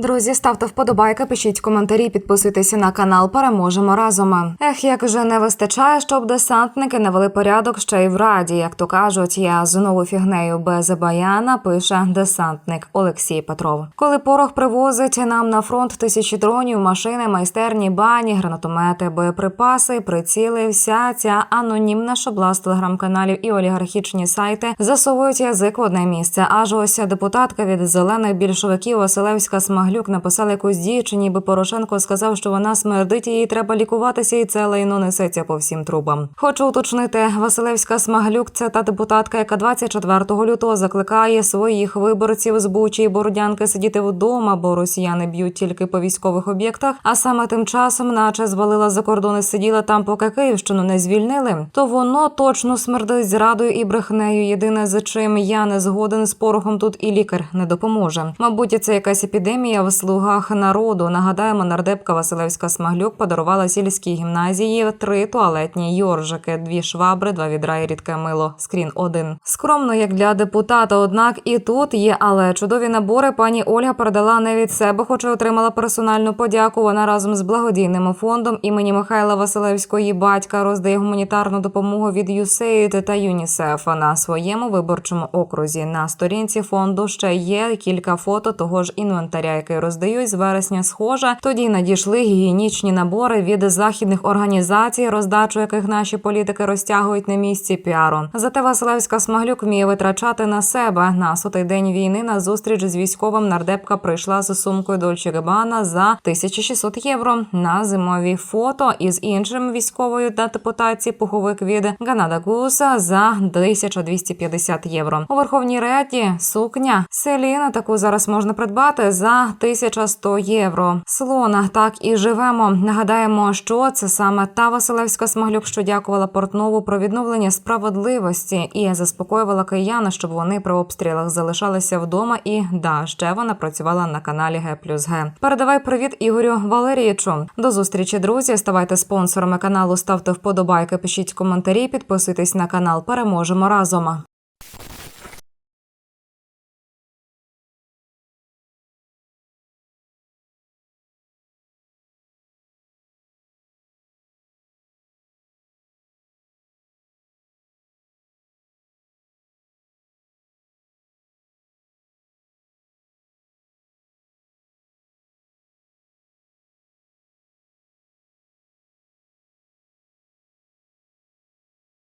Друзі, ставте вподобайки, пишіть коментарі, підписуйтеся на канал. Переможемо разом. Ех, як же не вистачає, щоб десантники навели порядок ще й в раді. Як то кажуть, я знову фігнею без баяна. Пише десантник Олексій Петров. Коли порох привозить нам на фронт тисячі дронів, машини, майстерні, бані, гранатомети, боєприпаси, приціли, вся ця анонімна шабла з телеграм-каналів і олігархічні сайти засовують язик в одне місце. Аж ось депутатка від зелених більшовиків Василевська Смаглюк написала якусь діючі, ніби Порошенко сказав, що вона смердить їй треба лікуватися, і це лайно несеться по всім трубам. Хочу уточнити, Василевська Смаглюк це та депутатка, яка 24 лютого закликає своїх виборців з Бучі і Бородянки сидіти вдома, бо росіяни б'ють тільки по військових об'єктах. А саме тим часом, наче звалила за кордон і сиділа там, поки Київщину не звільнили. То воно точно смердить зрадою і брехнею. Єдине за чим я не згоден з порохом тут і лікар не допоможе. Мабуть, це якась епідемія в слугах народу. Нагадаємо, нардепка Василевська Смаглюк подарувала сільській гімназії три туалетні йоржики, дві швабри, два відра і рідке мило. Скрін один. Скромно, як для депутата. Однак і тут є, але чудові набори пані Ольга передала не від себе, хоча отримала персональну подяку. Вона разом з благодійним фондом імені Михайла Василевського її батька роздає гуманітарну допомогу від USAID та ЮНІСЕФ на своєму виборчому окрузі. На сторінці фонду ще є кілька фото того ж інвентаря, який роздають з вересня. Схоже, тоді надійшли гігієнічні набори від західних організацій, роздачу яких наші політики розтягують на місці піару. Зате Василевська Смаглюк вміє витрачати на себе. На сотий день війни на зустріч з військовим нардепка прийшла з сумкою Дольче Габана за 1600 євро. На зимові фото із іншим військовою та депутації пуховик від Ганада Гуса за 1250 євро. У Верховній Раді сукня Селіна таку зараз можна придбати за 1100 євро. Слона так і живемо. Нагадаємо, що це саме та Василевська Смаглюк, що дякувала Портнову про відновлення справедливості і заспокоювала киян, щоб вони при обстрілах залишалися вдома. І да, ще вона працювала на каналі Г плюс Г. Передавай привіт Ігорю Валерійовичу. До зустрічі, друзі. Ставайте спонсорами каналу, ставте вподобайки, пишіть коментарі, підписуйтесь на канал. Переможемо разом.